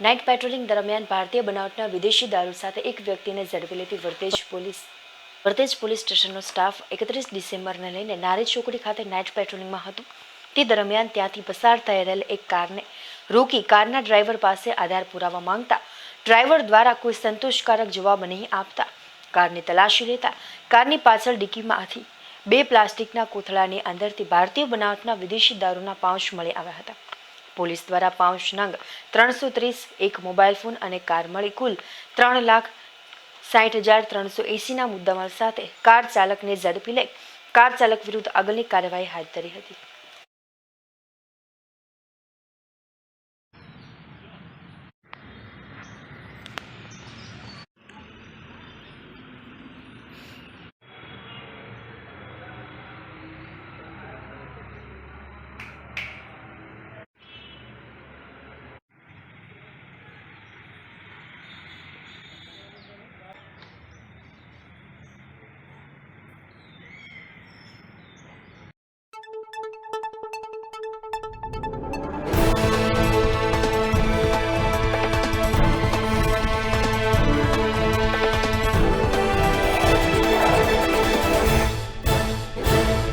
Night patrolling દરમિયાન ભારતીય બનાવટના વિદેશી દારૂ સાથે એક વ્યક્તિને ઝડપી લેતી વર્તેજ પોલીસ વર્તેજ પોલીસ સ્ટેશનનો સ્ટાફ એકત્રીસ ડિસેમ્બરને લઈને નારી ચોકડી ખાતે નાઇટ પેટ્રોલિંગમાં હતું. તે દરમિયાન ત્યાંથી પસાર થઈ રહેલ એક કારને રોકી કારના ડ્રાઈવર પાસે આધાર પુરાવા માંગતા ડ્રાઈવર દ્વારા કોઈ સંતોષકારક જવાબ નહીં આપતા કારની તલાશી લેતા કારની પાછળ ડિક્કીમાંથી બે પ્લાસ્ટિકના કોથળાની અંદરથી ભારતીય બનાવટના વિદેશી દારૂના પાઉચ મળી આવ્યા હતા. પોલીસ દ્વારા પાંચ નંગ, ત્રણસો ત્રીસ એક મોબાઈલ ફોન અને કાર મળી કુલ ત્રણ લાખ સાઠ હજાર ત્રણસો એંસીના મુદ્દામાલ સાથે કાર ચાલકને ઝડપી લઈ કાર ચાલક વિરુદ્ધ આગળની કાર્યવાહી હાથ ધરી હતી.